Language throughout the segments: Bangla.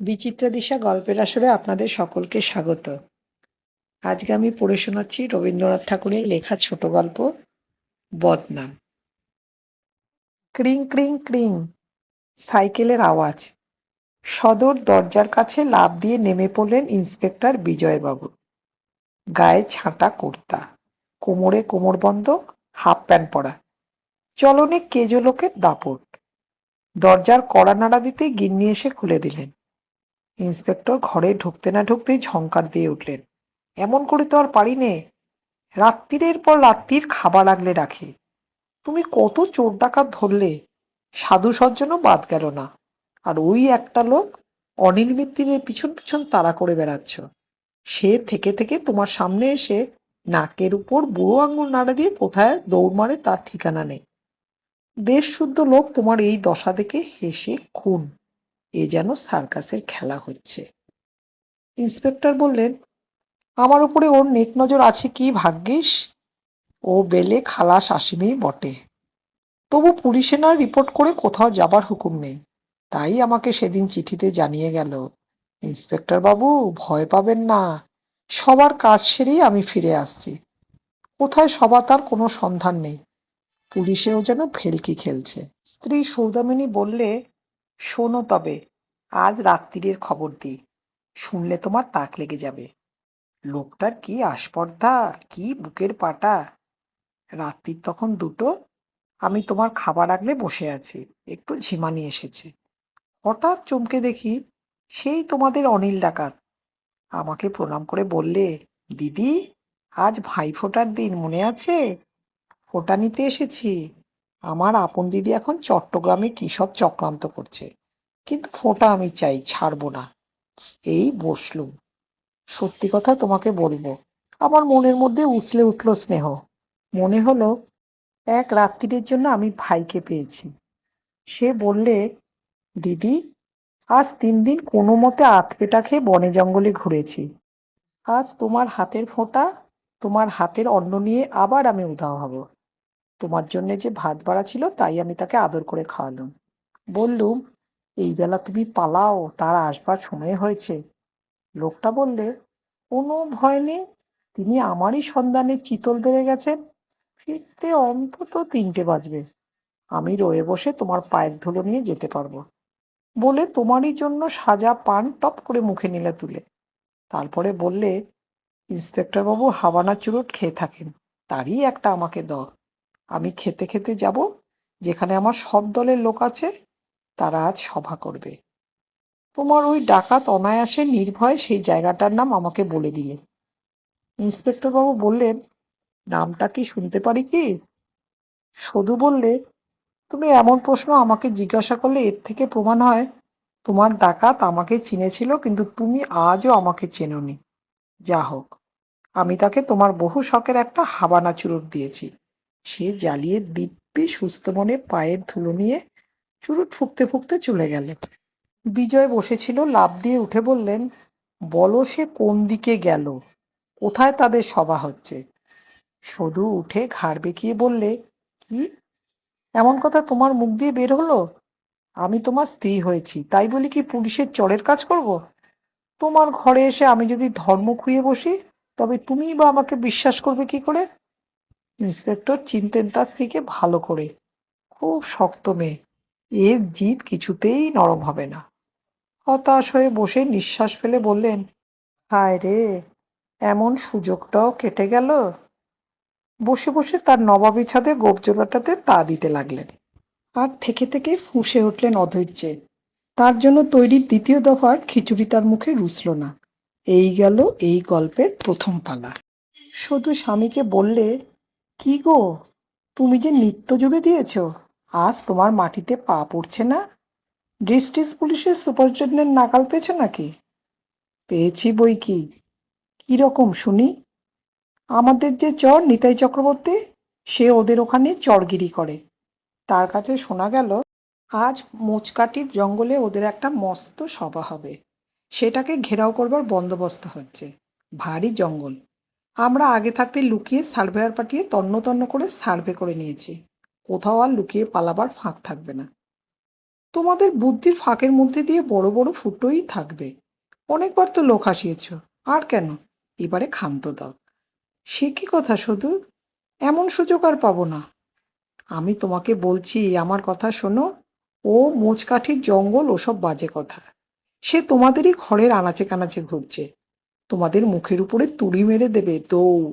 বিচিত্রা দিশা গল্পের আসরে আপনাদের সকলকে স্বাগত। আজকে আমি পড়ে শোনাচ্ছি রবীন্দ্রনাথ ঠাকুরের লেখা ছোট গল্প বদনাম ক্রিং ক্রিং ক্রিং, সাইকেলের আওয়াজ। সদর দরজার কাছে লাফ দিয়ে নেমে পড়লেন ইন্সপেক্টর বিজয়বাবু। গায়ে ছাঁটা কুর্তা কোমরে কোমর কোমরবন্ধ, হাফ প্যান্ট পরা। চলনে কেজো লোকের দাপট। দরজার কড়া নাড়া দিতেই গিন্নি এসে খুলে দিলেন। ইন্সপেক্টর ঘরে ঢুকতে না ঢুকতেই ঝংকার দিয়ে উঠলেন। এমন করে তো আর পারি নে। রাত্রিরের পর রাত্রির খাবার আগলে রাখি। তুমি কত চোর ডাকাত ধরলে। সাধু সজ্জনও বাদ গেল না। আর ওই একটা লোক অনিল মিত্তিরের পিছন পিছন তাড়া করে বেড়াচ্ছ। সে থেকে থেকে তোমার সামনে এসে নাকের উপর বুড়ো আঙুল নাড়া দিয়ে কোথায় দৌড় মারে তার ঠিকানা নেই। দেশ শুদ্ধ লোক তোমার এই দশা দেখে হেসে খুন। এ যেন সার্কাসের খেলা হচ্ছে। ইন্সপেক্টর বললেন, আমার উপরে ওর নেক নজর আছে কি ভাগ্যিস? ও বেলে খালাস আসিমেই বটে। তবু পুলিশে না রিপোর্ট করে কোথাও যাবার হুকুম নেই। তাই আমাকে সেদিন চিঠিতে জানিয়ে গেল, ইন্সপেক্টর বাবু, ভয় পাবেন না। সবার কাজ সেরেই আমি ফিরে আসছি। কোথায় সবা তার কোনো সন্ধান নেই। পুলিশেও যেন ফেলকি খেলছে। স্ত্রী সৌদামিনী বললে শোনো তবে, আজ রাত্রিরের খবর দিই। শুনলে তোমার তাক লেগে যাবে। লোকটার কি আস্পর্ধা কি বুকের পাটা? রাত্রির তখন দুটো। আমি তোমার খাবার আগলে বসে আছি, একটু ঝিমানি এসেছে। হঠাৎ চমকে দেখি, সেই তোমাদের অনিল ডাকাত। আমাকে প্রণাম করে বললে, দিদি, আজ ভাই ফোটার দিন মনে আছে? ফোটা নিতে এসেছি। আমার আপন দিদি এখন চট্টগ্রামে কি সব চক্রান্ত করছে। কিন্তু ফোঁটা আমি চাই, ছাড়বো না। এই বসলুম সত্যি কথা তোমাকে বলব, আমার মনের মধ্যে উছলে উঠল স্নেহ। মনে হলো, এক রাত্রির জন্য আমি ভাইকে পেয়েছি। সে বললে, দিদি, আজ তিন দিন কোনো মতে আতপেটা খেয়ে বনে জঙ্গলে ঘুরেছি। আজ তোমার হাতের ফোঁটা, তোমার হাতের অন্ন নিয়ে আবার আমি উধাও হব। তোমার জন্য যে ভাত বাড়া ছিল, তাই আমি তাকে আদর করে খাওয়ালাম। বললুম, এই বেলা তুমি পালাও, তার আসবার সময় হয়েছে। লোকটা বললে, কোনো ভয় নেই, তিনি আমারই সন্ধানে চিতল বেড়ে গেছেন, ফিরতে অন্তত তিনটে বাজবে। আমি রয়ে বসে তোমার পায়ের ধুলো নিয়ে যেতে পারব। বলে তোমারই জন্য সাজা পান টপ করে মুখে নিলে তুলে। তারপরে বললে ইন্সপেক্টর বাবু হাওয়ানা চুরুট খেয়ে থাকেন, তারই একটা আমাকে দাও আমি খেতে খেতে যাব, যেখানে আমার সব দলের লোক আছে, তারা আজ সভা করবে। তোমার ওই ডাকাত অনায়াসে নির্ভয় সেই জায়গাটার নাম আমাকে বলে দিলে। ইন্সপেক্টর বাবু বললেন, নামটা কি শুনতে পারি কি? সধু বললে, তুমি এমন প্রশ্ন আমাকে জিজ্ঞাসা করলে এর থেকে প্রমাণ হয়, তোমার ডাকাত আমাকে চিনেছিল কিন্তু তুমি আজও আমাকে চেনোনি। যা হোক আমি তাকে তোমার বহু শখের একটা হাবানা চুরুট দিয়েছি। সে জ্বালিয়ে দিব্যি সুস্থ মনে পায়ের ধুলো নিয়ে চুরুট ফুঁকতে ফুঁকতে চলে গেল। বিজয় বসেছিল, লাফ দিয়ে উঠে বললেন, বলো সে কোন দিকে গেল? কোথায় তাদের সভা হচ্ছে? শুধু উঠে ঘাড় বেঁকিয়ে বললে, কি? এমন কথা তোমার মুখ দিয়ে বের হলো? আমি তোমার স্ত্রী হয়েছি, তাই বলি কি পুলিশের চরের কাজ করব? তোমার ঘরে এসে আমি যদি ধর্ম খুঁয়ে বসি, তবে তুমি বা আমাকে বিশ্বাস করবে কি করে? ইন্সপেক্টর চিনতেন তার স্ত্রীকে ভালো করে। খুব শক্ত মেয়ে। এর জিদ কিছুতেই নরম হবে না। হতাশ হয়ে বসে নিঃশ্বাস ফেলে বললেন, হায় রে, এমন সুযোগটাও কেটে গেল? বসে বসে তার নবাবী ছাদে গোপজোড়াটাতে তা দিতে লাগলেন। আর থেকে থেকে ফুঁসে উঠলেন অধৈর্যে। তার জন্য তৈরি দ্বিতীয় দফার খিচুড়ি তার মুখে রুচল না। এই গেল এই গল্পের প্রথম পালা। শুধু স্বামীকে বললে কি গো? তুমি যে নিত্য জুড়ে দিয়েছ, আজ তোমার মাটিতে পা পড়ছে না? ডিস্ট্রিক্ট পুলিশের সুপারিনটেন্ডেন্ট নাকাল পেয়েছ নাকি? পেয়েছি বই কি? কীরকম শুনি? আমাদের যে চর নিতাই চক্রবর্তী, সে ওদের ওখানে চরগিরি করে। তার কাছে শোনা গেল, আজ মোচকাটির জঙ্গলে ওদের একটা মস্ত সভা হবে। সেটাকে ঘেরাও করবার বন্দোবস্ত হচ্ছে। ভারী জঙ্গল। আমরা আগে থাকতে লুকিয়ে সার্ভেয়ার পাঠিয়ে তন্ন তন্ন করে সার্ভে করে নিয়েছি। কোথাও আর লুকিয়ে পালাবার ফাঁক থাকবে না। তোমাদের বুদ্ধির ফাঁকের মধ্যে দিয়ে বড় বড় ফুটোই থাকবে। অনেকবার তো লোক হাসিয়েছ, আর কেন? এবারে ক্ষান্ত দাও। সে কি কথা শুধু? এমন সুযোগ আর পাবো না। আমি তোমাকে বলছি, আমার কথা শোনো। ও মোচকাঠির জঙ্গল, ওসব বাজে কথা। সে তোমাদেরই ঘরের আনাচে কানাচে ঘুরছে। তোমাদের মুখের উপরে তুড়ি মেরে দেবে তো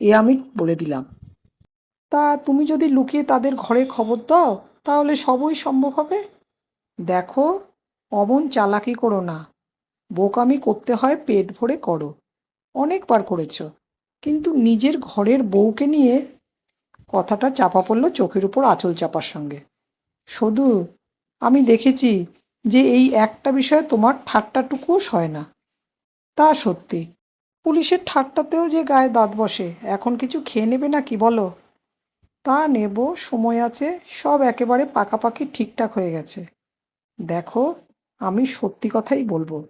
এ আমি বলে দিলাম। তা তুমি যদি লুকিয়ে তাদের ঘরে খবর দাও, তাহলে সবই সম্ভব হবে? দেখো, অমন চালাকি করো না। বোকামি করতে হয় পেট ভরে করো। অনেকবার করেছ। কিন্তু নিজের ঘরের বউকে নিয়ে কথাটা চাপা পড়ল চোখের উপর আঁচল চাপার সঙ্গে। শুধু আমি দেখেছি যে এই একটা বিষয়ে তোমার ঠাট্টাটুকুও সয় না। তা সত্যি। পুলিশের ঠাট্টাতেও যে গায়ে দাঁত বসে, এখন কিছু খেয়ে নেবে না কি বলো? তা নেব, সময় আছে, সব একেবারে পাকাপাকি ঠিকঠাক হয়ে গেছে। দেখো, আমি সত্যি কথাই বলব।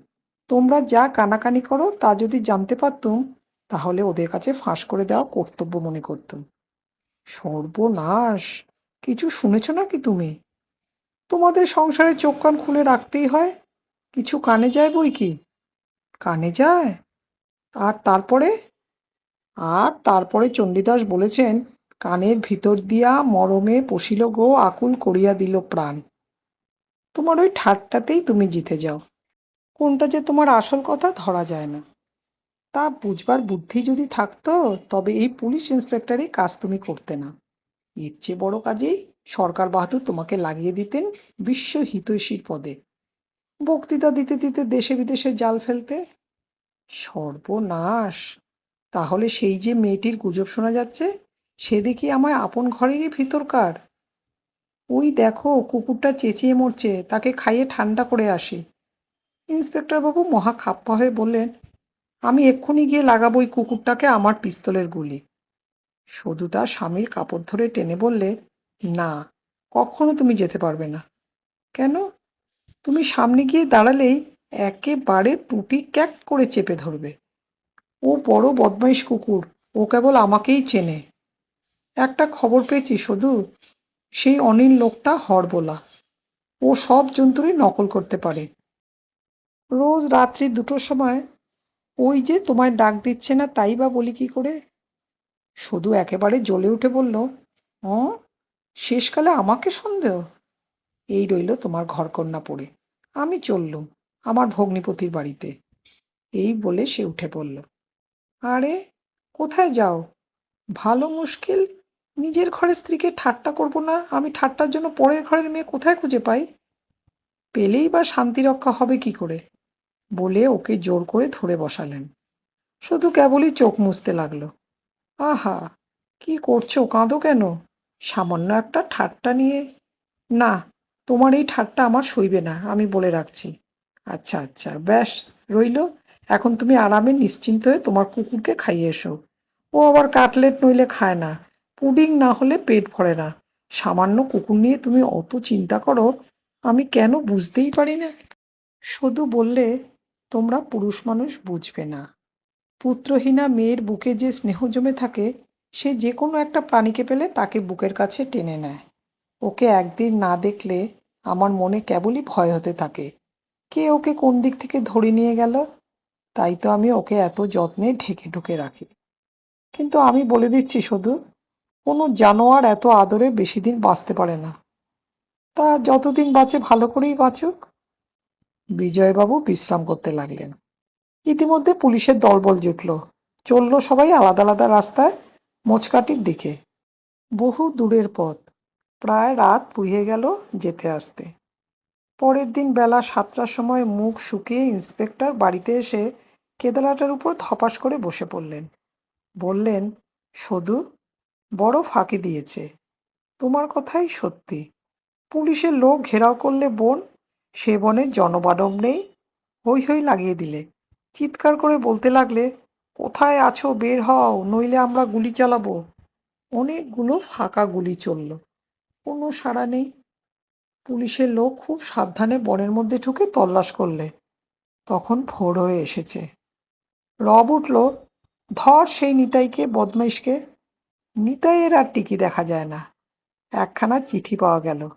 তোমরা যা কানাকানি করো, তা যদি জানতে পারতুম, তাহলে ওদের কাছে ফাঁস করে দেওয়া কর্তব্য মনে করতুম। সর্বনাশ! কিছু শুনেছ নাকি তুমি? তোমাদের সংসারে চোখ কান খুলে রাখতেই হয়। কিছু কানে যায় বই কি? কানে যায়? আর তারপরে? আর তারপরে চণ্ডীদাস বলেছেন, কানের ভিতর দিয়া মরমে পশিল গো, আকুল করিয়া দিল প্রাণ। তোমার ওই ঠাট্টাতেই তুমি জিতে যাও। কোনটা যে তোমার আসল কথা ধরা যায় না। তা বুঝবার বুদ্ধি যদি থাকতো, তবে এই পুলিশ ইন্সপেক্টরই কাজ তুমি করতে না। এর চেয়ে বড় কাজেই সরকার বাহাদুর তোমাকে লাগিয়ে দিতেন বিশ্ব হিতৈষীর পদে। বক্তৃতা দিতে দিতে দেশে বিদেশে জাল ফেলতে? সর্বনাশ। তাহলে সেই যে মেয়েটির গুজব শোনা যাচ্ছে, সে দেখি আমায় আপন ঘরেরই ভিতরকার। ওই দেখো, কুকুরটা চেঁচিয়ে মরছে, তাকে খাইয়ে ঠান্ডা করে আসি। ইন্সপেক্টর বাবু মহা খাপ্পা হয়ে বললেন, আমি এক্ষুনি গিয়ে লাগাবো ওই কুকুরটাকে আমার পিস্তলের গুলি। সধু তার স্বামীর কাপড় ধরে টেনে বললে, না, কখনো তুমি যেতে পারবে না। কেন? তুমি সামনে গিয়ে দাঁড়ালেই একেবারে পুঁটি ক্যাক করে চেপে ধরবে। ও বড় বদমাইশ কুকুর, ও কেবল আমাকেই চেনে। একটা খবর পেয়েছি শুধু, সেই অনিল লোকটা হরবোলা। ও সব জন্তুরই নকল করতে পারে। রোজ রাত্রি দুটোর সময় ওই যে তোমায় ডাক দিচ্ছে না তাই বা বলি কি করে? শুধু একেবারে জ্বলে উঠে বলল ও শেষকালে আমাকে সন্দেহ? এই রইল তোমার ঘরকন্যা পড়ে। আমি চললুম আমার ভগ্নিপতির বাড়িতে। এই বলে সে উঠে পড়ল। আরে, কোথায় যাও? ভালো মুশকিল। নিজের ঘরের স্ত্রীকে ঠাট্টা করব না? আমি ঠাট্টার জন্য পরের ঘরের মেয়ে কোথায় খুঁজে পাই? পেলেই বা শান্তি রক্ষা হবে কি করে? বলে ওকে জোর করে ধরে বসালেন। শুধু কেবলই চোখ মুছতে লাগল। আহা, কি করছ? কাঁদো কেন? সামান্য একটা ঠাট্টা নিয়ে। না তোমার এই ঠাট্টা আমার সইবে না, আমি বলে রাখছি। আচ্ছা আচ্ছা ব্যাস, রইল। এখন তুমি আরামে নিশ্চিন্ত হয়ে তোমার কুকুরকে খাইয়ে এসো। ও আবার কাটলেট নইলে খায় না, পুডিং না হলে পেট ভরে না। সামান্য কুকুর নিয়ে তুমি অত চিন্তা করো, আমি কেন বুঝতেই পারি না। শুধু বললে, তোমরা পুরুষ মানুষ বুঝবে না। পুত্রহীনা মেয়ের বুকে যে স্নেহ জমে থাকে, সে যে কোনো একটা প্রাণীকে পেলে তাকে বুকের কাছে টেনে নেয়। ওকে একদিন না দেখলে আমার মনে কেবলই ভয় হতে থাকে। কে ওকে কোন দিক থেকে ধরে নিয়ে গেল? তাই তো আমি ওকে এত যত্নে ঢেকে ঢুকে রাখি। কিন্তু আমি বলে দিচ্ছি শুধু, কোনো জানোয়ার এত আদরে বেশি দিন বাঁচতে পারে না। তা যতদিন বাঁচে ভালো করেই বাঁচুক। বিজয়বাবু বিশ্রাম করতে লাগলেন। ইতিমধ্যে পুলিশের দলবল জুটল। চলল সবাই আলাদা আলাদা রাস্তায় মোচকাটির দিকে। বহু দূরের পথ। প্রায় রাত পুড়িয়ে গেল যেতে আসতে। পরের দিন বেলা সাতটার সময় মুখ শুকিয়ে ইন্সপেক্টর বাড়িতে এসে কেদারাটার উপর ধপাস করে বসে পড়লেন। বললেন সধু বড় ফাঁকি দিয়েছে। তোমার কথাই সত্যি। পুলিশের লোক ঘেরাও করলে বোন, সে বনে জনবাডব নেই। হৈ হৈ লাগিয়ে দিলে। চিৎকার করে বলতে লাগলে, কোথায় আছো? বের হও, নইলে আমরা গুলি চালাবো। অনেকগুলো ফাঁকা গুলি চলল। কোনো সাড়া নেই। পুলিশের লোক খুব সাবধানে বনের মধ্যে ঢুকে তল্লাশ করলে। তখন ভোর হয়ে এসেছে। রব উঠল, ধর সেই নিতাইকে, বদমাইশকে। নিতাইয়ের আর টিকি দেখা যায় না। একখানা চিঠি পাওয়া গেল।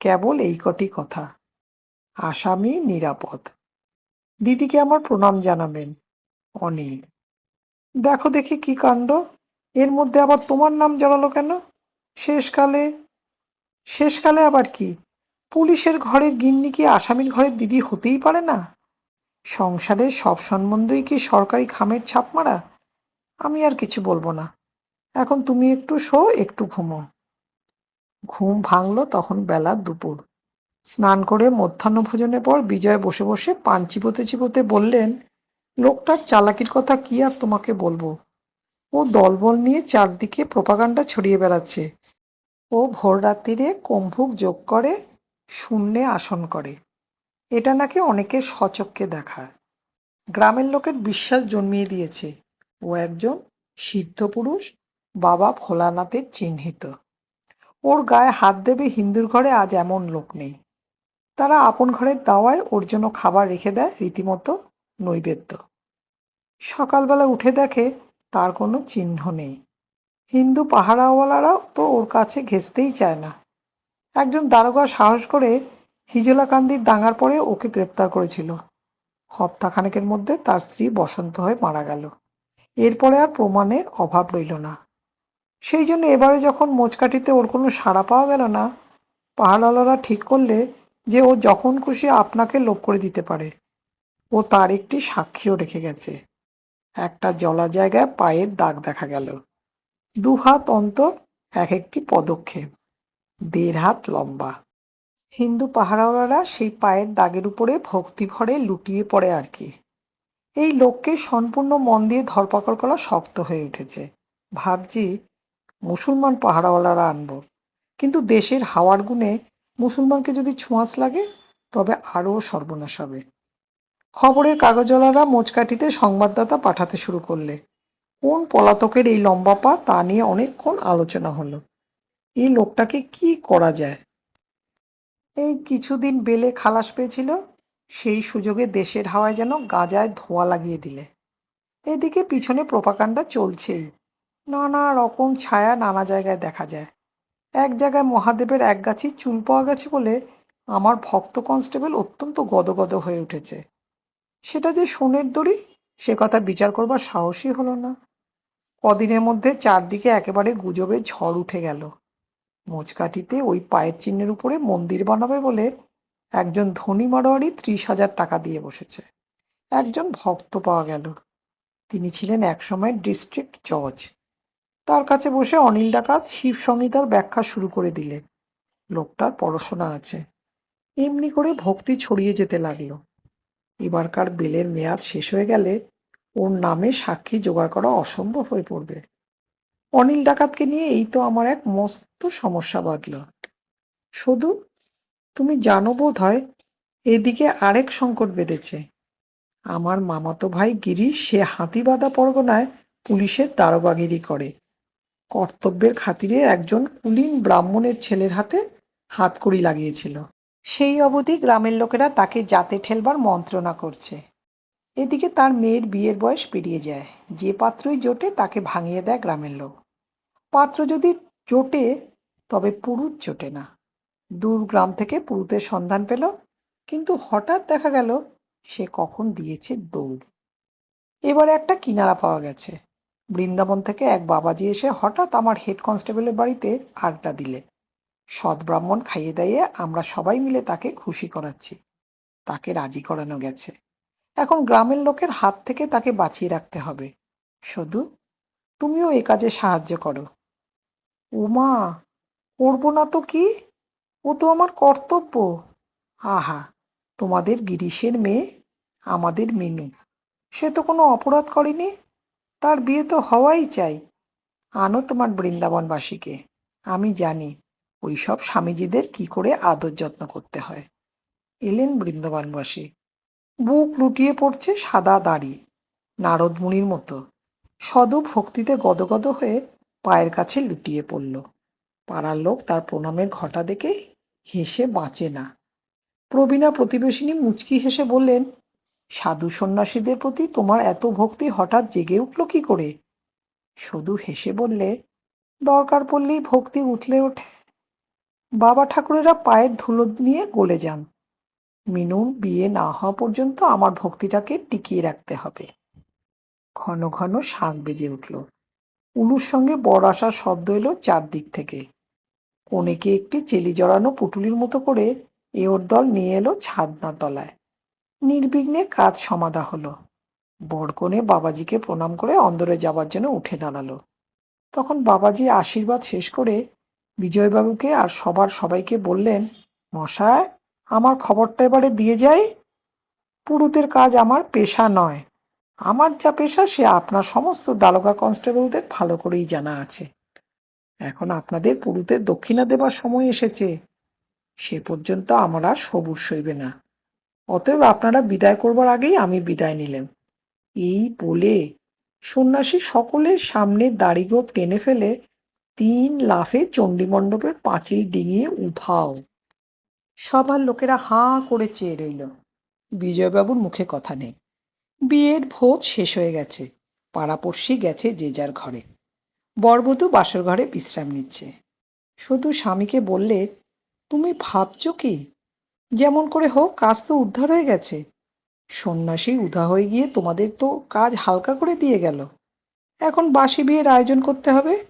কেবল এই কটি কথা। আসামি নিরাপদ। দিদিকে আমার প্রণাম জানাবেন, অনিল। দেখো দেখি কি কাণ্ড। এর মধ্যে আবার তোমার নাম জড়ালো কেন? শেষকালে শেষকালে আবার কি? পুলিশের ঘরের গিন্নি কি আসামির ঘরের দিদি হতেই পারে না? সংসারের সব সম্বন্ধই কি সরকারি খামের ছাপ মারা? আমি আর কিছু বলব না। এখন তুমি একটু শো, একটু ঘুমো। ঘুম ভাঙলো তখন বেলা দুপুর। স্নান করে মধ্যাহ্ন ভোজনের পর বিজয় বসে বসে পান চিবোতে চিবোতে বললেন, লোকটার চালাকির কথা কি আর তোমাকে বলব? ও দলবল নিয়ে চারদিকে প্রোপাগান্ডা ছড়িয়ে বেড়াচ্ছে। ও ভোর রাত্রিরে কুম্ভুক যোগ করে শূন্যে আসন করে। এটা নাকি অনেকের স্বচক্ষে দেখা গ্রামের লোকের বিশ্বাস জন্মিয়ে দিয়েছে ও একজন সিদ্ধ পুরুষ বাবা ভোলানাথের চিহ্নিত। ওর গায়ে হাত দেবে হিন্দুর ঘরে আজ এমন লোক নেই। তারা আপন ঘরের দাওয়ায় ওর জন্য খাবার রেখে দেয় রীতিমতো নৈবেদ্য। সকালবেলা উঠে দেখে তার কোনো চিহ্ন নেই। হিন্দু পাহারাওয়ালারাও তো ওর কাছে ঘেঁচতেই চায় না। একজন দারোগা সাহস করে হিজলাকান্দির দাঙ্গার পরে ওকে গ্রেপ্তার করেছিল। হপ্তাখানেকের মধ্যে তার স্ত্রী বসন্ত হয়ে মারা গেল। এরপরে আর প্রমাণের অভাব রইল না। সেই জন্য এবারে যখন মোচকাঠিতে ওর কোনো সাড়া পাওয়া গেল না পাহাড়ওয়ালারা ঠিক করলে যে ও যখন খুশি আপনাকে লোপ করে দিতে পারে। ও তার একটি সাক্ষীও রেখে গেছে। একটা জলা জায়গায় পায়ের দাগ দেখা গেল। দু হাত অন্তর, এক একটি পদক্ষেপ। দেড় হাত লম্বা। হিন্দু পাহারাওয়ালারা সেই পায়ের দাগের উপরে ভক্তি ভরে লুটিয়ে পড়ে আর কি। এই লোককে সম্পূর্ণ মন দিয়ে ধরপাকড় করা শক্ত হয়ে উঠেছে। ভাবছি, মুসলমান পাহারাওয়ালারা আনব। কিন্তু দেশের হাওয়ার গুণে মুসলমানকে যদি ছোঁয়াচ লাগে, তবে আরও সর্বনাশ হবে। খবরের কাগজওয়ালারা মোচকাঠিতে সংবাদদাতা পাঠাতে শুরু করলে। কোন পলাতকের এই লম্বা পা তা নিয়ে অনেকক্ষণ আলোচনা হলো। এই লোকটাকে কি করা যায়? এই কিছুদিন বেলে খালাস পেয়েছিল, সেই সুযোগে দেশের হাওয়ায় যেন গাজায় ধোঁয়া লাগিয়ে দিলে। এদিকে পিছনে প্রপাকাণ্ডা চলছেই। নানা রকম ছায়া নানা জায়গায় দেখা যায়। এক জায়গায় মহাদেবের এক গাছি চুল পাওয়া গেছে বলে আমার ভক্ত কনস্টেবল অত্যন্ত গদগদ হয়ে উঠেছে। সেটা যে সোনের দড়ি? সে কথা বিচার করবার সাহসই হলো না। কদিনের মধ্যে চারদিকে একেবারে গুজবে ঝড় উঠে গেল। মোচকাঠিতে ওই পায়ের চিহ্নের উপরে মন্দির বানাবে বলে একজন ধনী মারোয়ারি ত্রিশ হাজার টাকা দিয়ে বসেছে। একজন ভক্ত পাওয়া গেল। তিনি ছিলেন একসময় ডিস্ট্রিক্ট জজ। তার কাছে বসে অনিল ডাকাত শিব সংহিতার ব্যাখ্যা শুরু করে দিলে। লোকটার পড়াশোনা আছে। এমনি করে ভক্তি ছড়িয়ে যেতে লাগল। এবারকার বেলের মেয়াদ শেষ হয়ে গেলে ওর নামে সাক্ষী জোগাড় করা অসম্ভব হয়ে পড়বে। অনিল ডাকাতকে নিয়ে এই তো আমার এক মস্ত সমস্যা বাঁধল। শুধু তুমি জানো বোধ হয় এদিকে আরেক সংকট বেঁধেছে। আমার মামাতো ভাই গিরিশ সে হাতিবাদা পরগনায় পুলিশের দারোগাগিরি করে। কর্তব্যের খাতিরে একজন কুলীন ব্রাহ্মণের ছেলের হাতে হাতকড়ি লাগিয়েছিল। সেই অবধি গ্রামের লোকেরা তাকে জাতে ঠেলবার মন্ত্রণা করছে। এদিকে তার মেয়ের বিয়ের বয়স পেরিয়ে যায়। যে পাত্রই জোটে তাকে ভাঙিয়ে দেয় গ্রামের লোক। পাত্র যদি জোটে, তবে পুরুত জোটে না। দূর গ্রাম থেকে পুরুতের সন্ধান পেল, কিন্তু হঠাৎ দেখা গেল, সে কখন দিয়েছে দৌড়। এবারে একটা কিনারা পাওয়া গেছে। বৃন্দাবন থেকে এক বাবাজি এসে হঠাৎ আমার হেড কনস্টেবলের বাড়িতে আড্ডা দিলে। সৎ ব্রাহ্মণ খাইয়ে দাইয়ে আমরা সবাই মিলে তাকে খুশি করাচ্ছি। তাকে রাজি করানো গেছে। এখন গ্রামের লোকের হাত থেকে তাকে বাঁচিয়ে রাখতে হবে। শুধু তুমিও এ কাজে সাহায্য করো। উমা, করব না তো কি? ও তো আমার কর্তব্য। আহা, তোমাদের গিরিশের মেয়ে, আমাদের মেনু। সে তো কোনো অপরাধ করেনি। তার বিয়ে তো হওয়াই চাই। আনো তোমার বৃন্দাবনবাসীকে। আমি জানি ওইসব স্বামীজিদের কি করে আদর যত্ন করতে হয়? এলেন বৃন্দাবনবাসী। বুক লুটিয়ে পড়ছে সাদা দাড়ি নারদমুনির মতো। সদু ভক্তিতে গদগদ হয়ে পায়ের কাছে লুটিয়ে পড়ল। পাড়ার লোক তার প্রণামের ঘটা দেখে হেসে বাঁচে না। প্রবীণা প্রতিবেশিনী মুচকি হেসে বললেন, সাধু সন্ন্যাসীদের প্রতি তোমার এত ভক্তি হঠাৎ জেগে উঠল কি করে? শুধু হেসে বললে, দরকার পড়লেই ভক্তি উঠলে ওঠে। বাবা ঠাকুরেরা পায়ের ধুলো নিয়ে গলে যান। মিনুর বিয়ে না হওয়া পর্যন্ত আমার ভক্তিটাকে টিকিয়ে রাখতে হবে। ঘন ঘন শাঁখ বেজে উঠল। উলুর সঙ্গে বর আসার শব্দ এলো চারদিক থেকে। কনেকে একটি চেলি জড়ানো পুটুলির মতো করে এ ওর দল নিয়ে এলো ছাদনা তলায়। নির্বিঘ্নে কাজ সমাধা হলো। বরকনে বাবাজিকে প্রণাম করে অন্দরে যাবার জন্য উঠে দাঁড়াল। তখন বাবাজি আশীর্বাদ শেষ করে বিজয়বাবুকে আর সবার সবাইকে বললেন মশায় আমার খবরটা এবারে দিয়ে যাই। পুরুতের কাজ আমার পেশা নয়। আমার যা পেশা, সে আপনার সমস্ত দারোগা কনস্টেবলদের ভালো করেই জানা আছে। এখন আপনাদের পুরুতের দক্ষিণা দেবার সময় এসেছে। সে পর্যন্ত আমার আর সবুজ সইবে না। অতএব আপনারা বিদায় করবার আগেই আমি বিদায় নিলেম। এই বলে সন্ন্যাসী সকলের সামনে দাড়িগোপ টেনে ফেলে তিন লাফে চণ্ডীমণ্ডপের পাঁচিল ডিঙিয়ে উধাও। সবার লোকেরা হাঁ করে চেয়ে রইল। বিজয়বাবুর মুখে কথা নেই। বিয়ের ভোজ শেষ হয়ে গেছে। পাড়াপড়শি গেছে যে যার ঘরে। বরবধূ বাসর ঘরে বিশ্রাম নিচ্ছে। শুধু স্বামীকে বললে, তুমি ভাবছ কি? যেমন করে হোক, কাজ তো উদ্ধার হয়ে গেছে। সন্ন্যাসী উধা হয়ে গিয়ে তোমাদের তো কাজ হালকা করে দিয়ে গেল। এখন বাসি বিয়ের আয়োজন করতে হবে?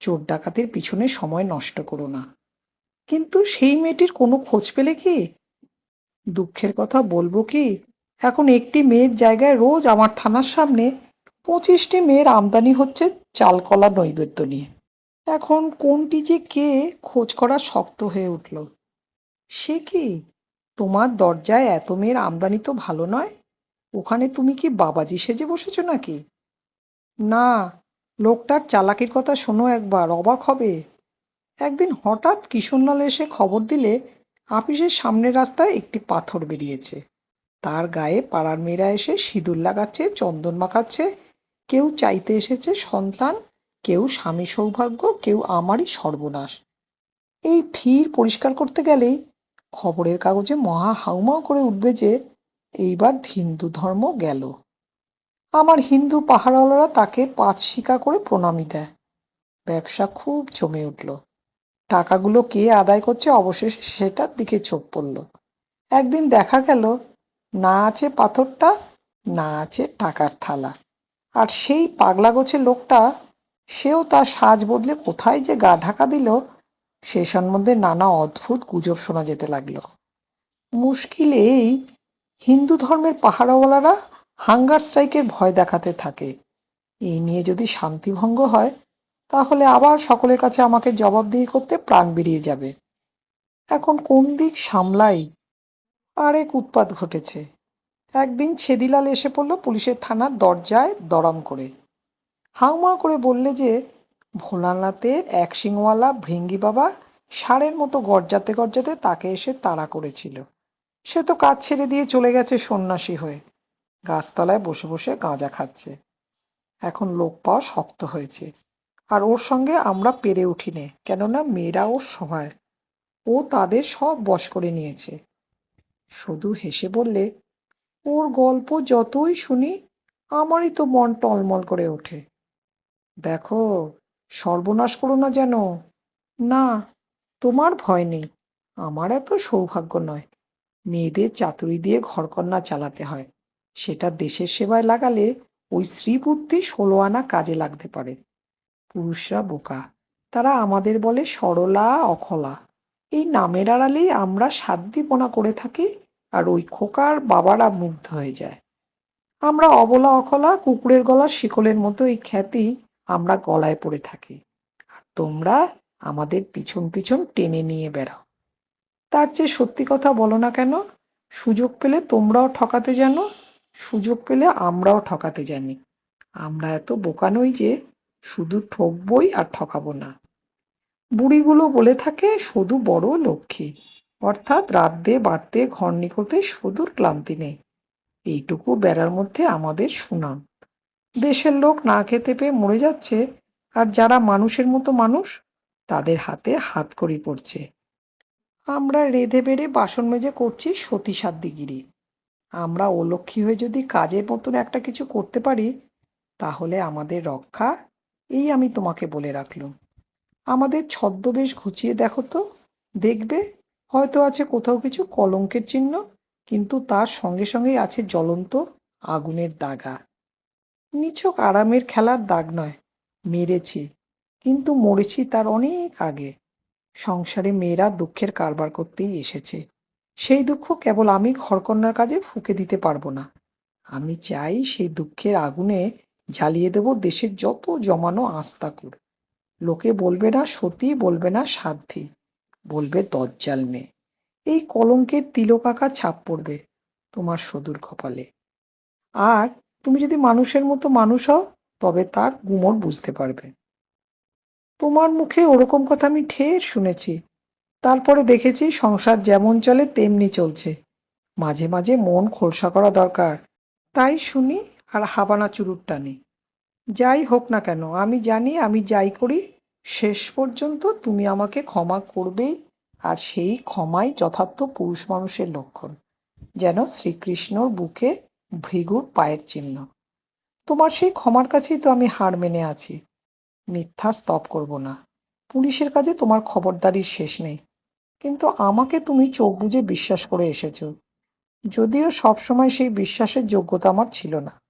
চোর ডাকাতের পিছনে সময় নষ্ট করো না। কিন্তু সেই মেয়েটির কোনো খোঁজ পেলে কি? দুঃখের কথা বলব কি? এখন একটি মেয়ের জায়গায় রোজ আমার থানার সামনে পঁচিশটি মেয়ের আমদানি হচ্ছে চালকলা নৈবেদ্য নিয়ে। এখন কোনটি যে কে খোঁজ করা শক্ত হয়ে উঠল। সে কি? তোমার দরজায় এত মেয়ের আমদানি তো ভালো নয়? ওখানে তুমি কি বাবাজি সেজে বসেছো নাকি? না লোকটার চালাকির কথা শোনো একবার, অবাক হবে। একদিন হঠাৎ কিশোরলাল এসে খবর দিলে, আপিসের সামনের রাস্তায় একটি পাথর বেরিয়েছে। তার গায়ে পাড়ার মেয়েরা এসে সিঁদুর লাগাচ্ছে, চন্দন মাখাচ্ছে। কেউ চাইতে এসেছে সন্তান, কেউ স্বামী সৌভাগ্য, কেউ আমারই সর্বনাশ। এই ভিড় পরিষ্কার করতে গেলেই খবরের কাগজে মহা হাউমাউ করে উঠবে যে, এইবার হিন্দু ধর্ম গেল। আমার হিন্দু পাহাড়ওয়ালারা তাকে পাঁচ শিকা করে প্রণামী দেয়। ব্যবসা খুব জমে উঠল। টাকাগুলো কে আদায় করছে অবশেষে সেটার দিকে চোখ পড়ল। একদিন দেখা গেল, না আছে পাথরটা, না আছে টাকার থালা। আর সেই পাগলা গোছে লোকটা, সেও তার সাজ বদলে কোথায় যে গা ঢাকা দিল, সে সম্বন্ধে নানা অদ্ভুত গুজব শোনা যেতে লাগল। মুশকিল এই হিন্দু ধর্মের পাহারাওয়ালারা হাঙ্গার স্ট্রাইকের ভয় দেখাতে থাকে। এই নিয়ে যদি শান্তিভঙ্গ হয়, তাহলে আবার সকলের কাছে আমাকে জবাবদিহি করতে প্রাণ বেরিয়ে যাবে। এখন কোন দিক সামলাই আরেক উৎপাত ঘটেছে। একদিন ছেদিলাল এসে পড়ল পুলিশের থানার দরজায় দড়াম করে। হাউমা করে বললে যে, ভোলানাথের এক সিংওয়ালা ভেঙ্গি বাবা ষাঁড়ের মতো গর্জাতে গর্জাতে তাকে এসে তাড়া করেছিল। সে তো কাজ ছেড়ে দিয়ে চলে গেছে সন্ন্যাসী হয়ে। গাছতলায় বসে বসে গাঁজা খাচ্ছে। এখন লোক পাওয়া শক্ত হয়েছে। আর ওর সঙ্গে আমরা পেরে উঠিনে, কেননা মেয়েরা ওর সহায়। ও তাদের সব বশ করে নিয়েছে। শুধু হেসে বললে, ওর গল্প যতই শুনি, আমারই তো মন টলমল করে ওঠে। দেখো, সর্বনাশ করো না যেন। না, তোমার ভয় নেই। আমার এত সৌভাগ্য নয়। মেয়েদের চাতুরি দিয়ে ঘরকন্না চালাতে হয়। সেটা দেশের সেবায় লাগালে ওই শ্রীবুদ্ধি ষোলো আনা কাজে লাগতে পারে। পুরুষরা বোকা। তারা আমাদের বলে সরলা, অখলা। এই নামের আড়ালেই আমরা সাধ্যিপনা করে থাকি আর ওই খোকার বাবারা মুগ্ধ হয়ে যায়। আমরা অবলা, অখলা, কুকুরের গলার শিকলের মতো এই খ্যাতি আমরা গলায় পড়ে থাকি। আর তোমরা আমাদের পিছন পিছন টেনে নিয়ে বেড়াও। তার চেয়ে সত্যি কথা বলো না কেন? সুযোগ পেলে তোমরাও ঠকাতে জানো। সুযোগ পেলে আমরাও ঠকাতে জানি। আমরা এত বোকা নই যে শুধু ঠকবই আর ঠকাবো না। বুড়িগুলো বলে থাকে শুধু বড় লক্ষ্মী। অর্থাৎ রাঁধতে বাড়তে ঘর নিকোতে সুদূর ক্লান্তি নেই। এইটুকু বেড়ার মধ্যে আমাদের সুনাম। দেশের লোক না খেতে পেয়ে মরে যাচ্ছে আর যারা মানুষের মতো মানুষ, তাদের হাতে হাত করি পড়ছে। আমরা রেধে বেড়ে বাসন মেজে করছি সতী সাধ্যিগিরি আমরা অলক্ষী হয়ে যদি কাজের মতন একটা কিছু করতে পারি, তাহলে আমাদের রক্ষা, এই আমি তোমাকে বলে রাখলুম। আমাদের ছদ্মবেশ ঘুচিয়ে দেখো তো, দেখবে? হয়তো আছে কোথাও কিছু কলঙ্কের চিহ্ন, কিন্তু তার সঙ্গে সঙ্গেই আছে জ্বলন্ত আগুনের দাগা। নিছক আরামের খেলার দাগ নয়, মেরেছি, কিন্তু মরেছি তার অনেক আগে। সংসারে মেয়েরা দুঃখের কারবার করতেই এসেছে। সেই দুঃখ কেবল আমি ঘরকন্নার কাজে ফুঁকে দিতে পারব না। আমি চাই সেই দুঃখের আগুনে জ্বালিয়ে দেব দেশের যত জমানো আস্তাকুর। লোকে বলবে না সতী, বলবে না সাধ্যি, বলবে দজ্জাল মেয়ে। এই কলঙ্কের তিলকাকা ছাপ পড়বে তোমার সদুর কপালে। আর তুমি যদি মানুষের মতো মানুষ হও, তবে তার গুমর বুঝতে পারবে। তোমার মুখে ওরকম কথা আমি ঢের শুনেছি। তারপরে দেখেছি সংসার যেমন চলে, তেমনি চলছে। মাঝে মাঝে মন খোলসা করা দরকার। তাই শুনি আর হাবানা চুরুট টানি। যাই হোক না কেন, আমি জানি আমি যাই করি, শেষ পর্যন্ত তুমি আমাকে ক্ষমা করবেই, আর সেই ক্ষমাই যথার্থ পুরুষ মানুষের লক্ষণ। যেন শ্রীকৃষ্ণর বুকে ভৃগুর পায়ের চিহ্ন। তোমার সেই ক্ষমার কাছেই তো আমি হার মেনে আছি। মিথ্যা স্তব করব না। পুলিশের কাজে তোমার খবরদারির শেষ নেই। কিন্তু আমাকে তুমি চোখ বুজে বিশ্বাস করে এসেছ। যদিও সবসময় সেই বিশ্বাসের যোগ্যতা আমার ছিল না।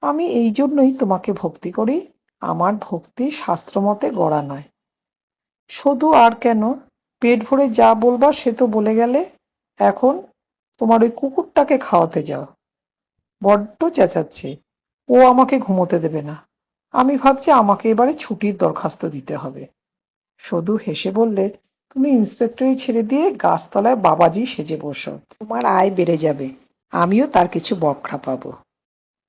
আমি এই জন্যই তোমাকে ভক্তি করি, আমার ভক্তি শাস্ত্রমতে গড়া নয়। শুধু আর কেন, পেট ভরে যা বলবা সে তো বলে গেলে, এখন তোমার ওই কুকুরটাকে খাওয়াতে যাও। বড্ড চেঁচাচ্ছে, ও আমাকে ঘুমোতে দেবে না। আমি ভাবছি আমাকে এবারে ছুটির দরখাস্ত দিতে হবে। সদু হেসে বললে, তুমি ইন্সপেক্টরি ছেড়ে দিয়ে গাছতলায় বাবাজি সেজে বসো। তোমার আয় বেড়ে যাবে। আমিও তার কিছু বকরা পাবো।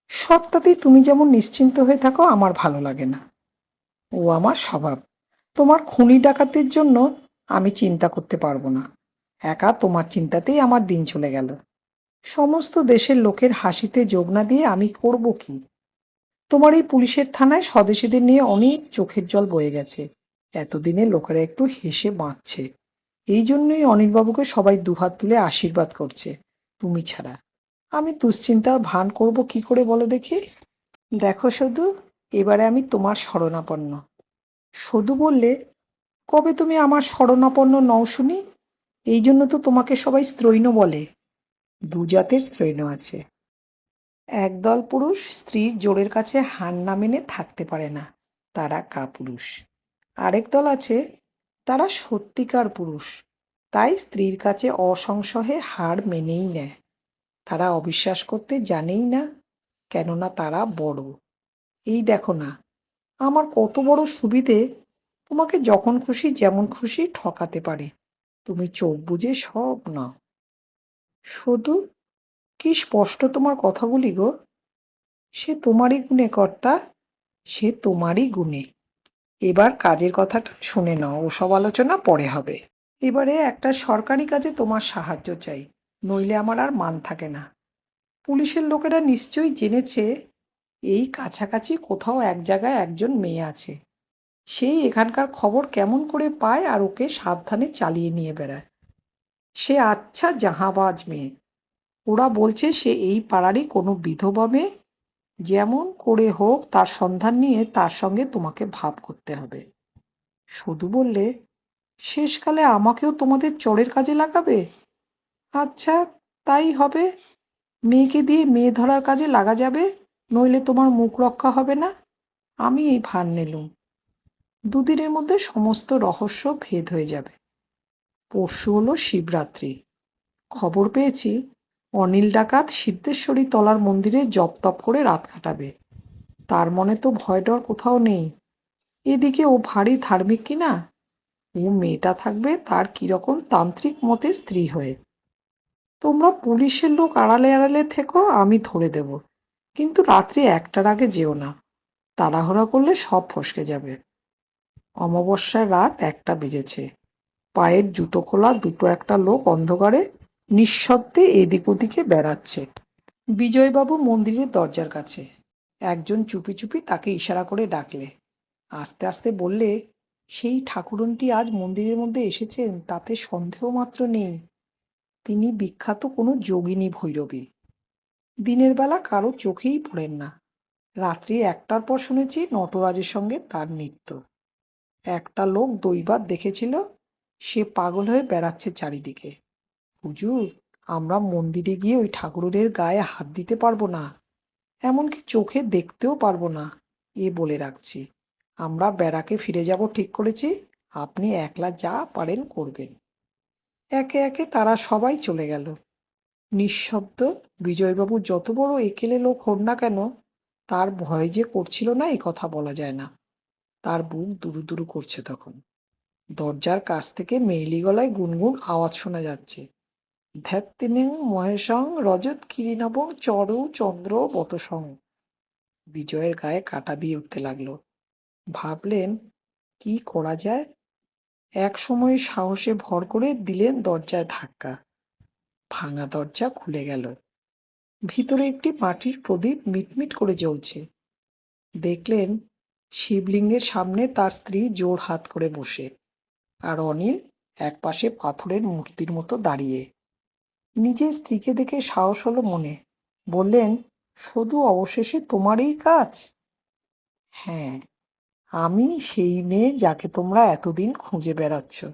সবটাতেই তুমি যেমন নিশ্চিন্ত হয়ে থাকো, আমার ভালো লাগে না। ও আমার স্বভাব। তোমার খুনি ডাকাতির জন্য আমি চিন্তা করতে পারব না। একা তোমার চিন্তাতেই আমার দিন চলে গেল। সমস্ত দেশের লোকের হাসিতে যোগ না দিয়ে আমি করব কি? তোমার এই পুলিশের থানায় স্বদেশীদের নিয়ে অনেক চোখের জল বয়ে গেছে। এতদিনে লোকেরা একটু হেসে বাঁচছে। এই জন্যই অনিলবাবুকে সবাই দুহাত তুলে আশীর্বাদ করছে, তুমি ছাড়া। আমি দুশ্চিন্তার ভান করব কি করে বলো দেখি? দেখো শুধু এবারে আমি তোমার শরণাপন্ন। শুধু বললে, কবে তুমি আমার শরণাপন্ন নও শুনি? এই জন্য তো তোমাকে সবাই স্ত্রৈণ বলে। দু জাতের স্ত্রৈণ আছে। একদল পুরুষ স্ত্রীর জোরের কাছে হার না মেনে থাকতে পারে না। তারা কাপুরুষ। আরেক দল আছে, তারা সত্যিকার পুরুষ, তাই স্ত্রীর কাছে অসংশয়ে হার মেনেই নেয়। তারা অবিশ্বাস করতে জানেই না, কেননা তারা বড়। এই দেখো না, আমার কত বড় সুবিধে, তোমাকে যখন খুশি যেমন খুশি ঠকাতে পারে, তুমি চোখ বুজে সব নাও। শুধু কি স্পষ্ট তোমার কথাগুলি গো? সে তোমারই গুণে কর্তা সে তোমারই গুণে। এবার কাজের কথাটা শুনে নাও, ওসব আলোচনা পরে হবে। এবারে একটা সরকারি কাজে তোমার সাহায্য চাই, নইলে আমার আর মান থাকে না। পুলিশের লোকেরা নিশ্চয়ই জেনেছে, এই কাছাকাছি কোথাও এক জায়গায় একজন মেয়ে আছে। সেই এখানকার খবর কেমন করে পায় আর ওকে সাবধানে চালিয়ে নিয়ে বেড়ায়। সে আচ্ছা জাহাবাজ মেয়ে। ওরা বলছে সে এই পাড়ারই কোনো বিধবা মেয়ে যেমন করে হোক তার সন্ধান নিয়ে তার সঙ্গে তোমাকে ভাব করতে হবে। শুধু বললে, শেষকালে আমাকেও তোমাদের চরের কাজে লাগাবে? আচ্ছা তাই হবে। মেয়েকে দিয়ে মেয়ে ধরার কাজে লাগা যাবে, নইলে তোমার মুখ রক্ষা হবে না। আমি এই ভার নিলুম। দুদিনের মধ্যে সমস্ত রহস্য ভেদ হয়ে যাবে। পরশু হলো শিবরাত্রি। খবর পেয়েছি অনিল ডাকাত সিদ্ধেশ্বরী তলার মন্দিরে জপ তপ করে রাত কাটাবে। তার মনে তো ভয় ডর কোথাও নেই। এদিকে ও ভারী ধার্মিক কিনা ও মেয়েটা থাকবে তার কীরকম তান্ত্রিক মতে স্ত্রী হয়ে। তোমরা পুলিশের লোক আড়ালে আড়ালে থেকো, আমি ধরে দেব। কিন্তু রাত্রি একটার আগে যেও না। তাড়াহুড়া করলে সব ফসকে যাবে। অমাবস্যার রাত একটা বেজেছে। পায়ের জুতো খোলা দুটো একটা লোক অন্ধকারে নিঃশব্দে এদিক ওদিকে বেড়াচ্ছে। বিজয়বাবু মন্দিরের দরজার কাছে। একজন চুপি চুপি তাকে ইশারা করে ডাকলে। আস্তে আস্তে বললে, সেই ঠাকুরনটি আজ মন্দিরের মধ্যে এসেছেন, তাতে সন্দেহ মাত্র নেই। তিনি বিখ্যাত কোনো যোগিনী ভৈরবী। দিনের বেলা কারও চোখেই পড়েন না। রাত্রি একটার পর শুনেছি নটরাজের সঙ্গে তার নৃত্য। একটা লোক দৈবাত দেখেছিল, সে পাগল হয়ে বেড়াচ্ছে চারিদিকে। হুজুর, আমরা মন্দিরে গিয়ে ওই ঠাকুরের গায়ে হাত দিতে পারব না, এমনকি চোখে দেখতেও পারব না, এ বলে রাখছি। আমরা বেড়াকে ফিরে যাব, ঠিক করেছি? আপনি একলা যা পারেন করবেন। একে একে তারা সবাই চলে গেল। নিঃশব্দ বিজয়বাবু যত বড় একেলে লোক হন না কেন, তার ভয় যে করছিল না এই কথা বলা যায় না। তার বুক দুরু দুরু করছে তখন। দরজার কাছ থেকে মেইলি গলায় গুনগুন আওয়াজ শোনা যাচ্ছে। ধ্যাত্তিনিং মহেশং, রজত, কিরিনবং চরু চন্দ্র, বতসং। বিজয়ের গায়ে কাটা দিয়ে উঠতে লাগল। ভাবলেন, কি করা যায়? এক সময় সাহসে ভর করে দিলেন দরজায় ধাক্কা। ভাঙা দরজা খুলে গেল। ভিতরে একটি মাটির প্রদীপ মিটমিট করে জ্বলছে। দেখলেন, শিবলিঙ্গের সামনে তার স্ত্রী জোর হাত করে বসে, আর অনিল একপাশে পাথরের মূর্তির মতো দাঁড়িয়ে। নিজের স্ত্রীকে দেখে সাহস হলো মনে। বললেন, শুধু অবশেষে তোমারই কাজ? হ্যাঁ আমি সেই মেয়ে যাকে তোমরা এতদিন খুঁজে বেড়াচ্ছ।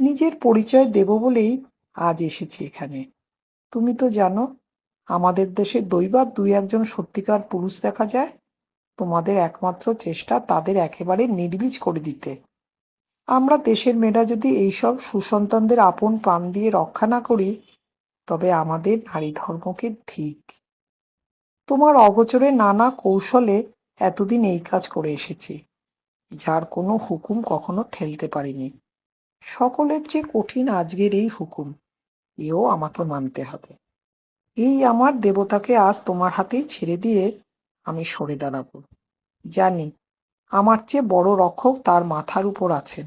নিজের পরিচয় দেব বলেই আজ এসেছি এখানে। তুমি তো জানো, আমাদের দেশে দৈবাত দুই একজন সত্যিকার পুরুষ দেখা যায়। তোমাদের একমাত্র চেষ্টা তাদের একেবারে নির্বীজ করে দিতে। আমরা দেশের মেয়েরা যদি এইসব সুসন্তানদের আপন প্রাণ দিয়ে রক্ষা না করি তবে আমাদের নারী ধর্মকে ঠিক। তোমার অগোচরে নানা কৌশলে এতদিন এই কাজ করে এসেছি, যার কোনো হুকুম কখনো ঠেলতে পারিনি। সকলের চেয়ে কঠিন আজকের এই হুকুম, এও আমাকে মানতে হবে। এই আমার দেবতাকে আজ তোমার হাতেই ছেড়ে দিয়ে আমি সরে দাঁড়াবো। জানি, আমার চেয়ে বড় রক্ষক তার মাথার উপর আছেন।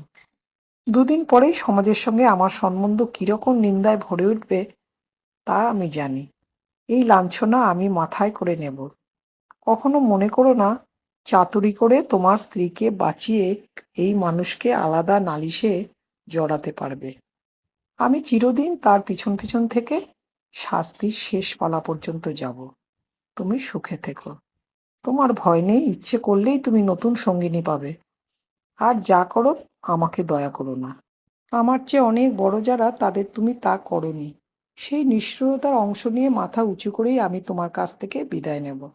দুদিন পরেই সমাজের সঙ্গে আমার সম্বন্ধ কীরকম নিন্দায় ভরে উঠবে তা আমি জানি। এই লাঞ্ছনা আমি মাথায় করে নেব। কখনো মনে করো না, চাতুরি করে তোমার স্ত্রীকে বাঁচিয়ে এই মানুষকে আলাদা নালিশে জড়াতে পারবে। আমি চিরদিন তার পিছন পিছন থেকে শাস্তির শেষ পালা পর্যন্ত যাব। তুমি সুখে থেকো। তোমার ভয় নেই, ইচ্ছে করলেই তুমি নতুন সঙ্গিনী পাবে। আর যা করো, আমাকে দয়া করো না। আমার চেয়ে অনেক বড় যারা, তাদের তুমি তা করনি। সেই নিষ্ঠুরতার অংশ নিয়ে মাথা উঁচু করেই আমি তোমার কাছ থেকে বিদায় নেব।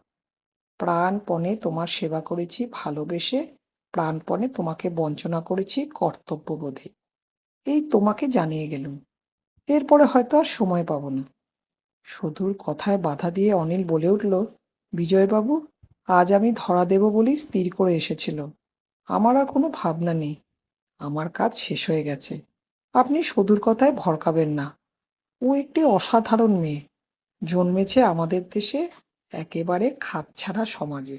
প্রাণপণে তোমার সেবা করেছি ভালোবেসে, প্রাণপণে তোমাকে বঞ্চনা করেছি কর্তব্যবোধে। এই তোমাকে জানিয়ে গেলুম। এরপরে হয়তো আর সময় পাবো না। সুদূর কথায় বাধা দিয়ে অনিল বলে উঠল, বিজয়বাবু, আজ আমি ধরা দেব বলেই স্থির করে এসেছিল। আমার আর কোনো ভাবনা নেই। আমার কাজ শেষ হয়ে গেছে। আপনি সদূর কথায় ভরকাবেন না। ও একটি অসাধারণ মেয়ে। জন্মেছে আমাদের দেশে একেবারে খাপছাড়া সমাজে।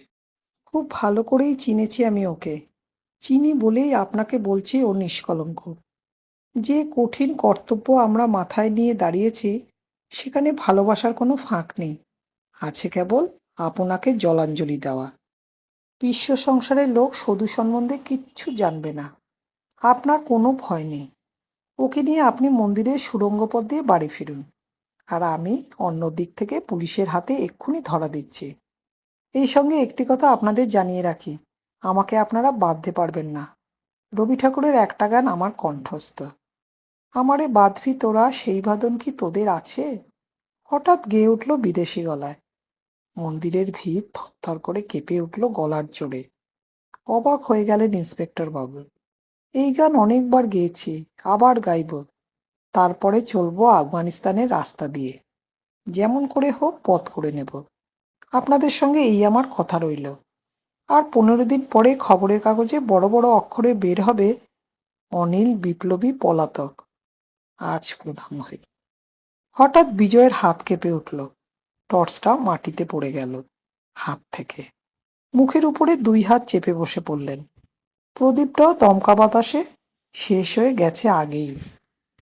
খুব ভালো করেই চিনেছি আমি ওকে। চিনি বলেই আপনাকে বলছি ও নিষ্কলঙ্ক। যে কঠিন কর্তব্য আমরা মাথায় নিয়ে দাঁড়িয়েছি, সেখানে ভালোবাসার কোনো ফাঁক নেই। আছে কেবল আপনাকে জলাঞ্জলি দেওয়া। বিশ্ব সংসারের লোক সধু সম্বন্ধে কিচ্ছু জানবে না। আপনার কোনো ভয় নেই। ওকে নিয়ে আপনি মন্দিরের সুড়ঙ্গ পথ দিয়ে বাড়ি ফিরুন। আর আমি অন্য দিক থেকে পুলিশের হাতে এক্ষুনি ধরা দিচ্ছি। এই সঙ্গে একটি কথা আপনাদের জানিয়ে রাখি, আমাকে আপনারা বাঁধতে পারবেন না। রবি ঠাকুরের একটা গান আমার কণ্ঠস্থ। আমারে বাঁধবি তোরা, সেই বাদন কি তোদের আছে? হঠাৎ গেয়ে উঠল বিদেশি গলায়। মন্দিরের ভিড় থরথর করে কেঁপে উঠল গলার জোরে। অবাক হয়ে গেলেন ইন্সপেক্টর বাবু এই গান অনেকবার গেয়েছি, আবার গাইব। তারপরে চলবো আফগানিস্তানের রাস্তা দিয়ে। যেমন করে হোক পথ করে নেব। আপনাদের সঙ্গে এই আমার কথা রইল। আর পনেরো দিন পরে খবরের কাগজে বড় বড় অক্ষরে বের হবে অনিল বিপ্লবী পলাতক। আজ প্রণাম হই হঠাৎ বিজয়ের হাত কেঁপে উঠল। টর্চটা মাটিতে পড়ে গেল হাত থেকে। মুখের উপরে দুই হাত চেপে বসে পড়লেন। প্রদীপটাও দমকা বাতাসে শেষ হয়ে গেছে আগেই।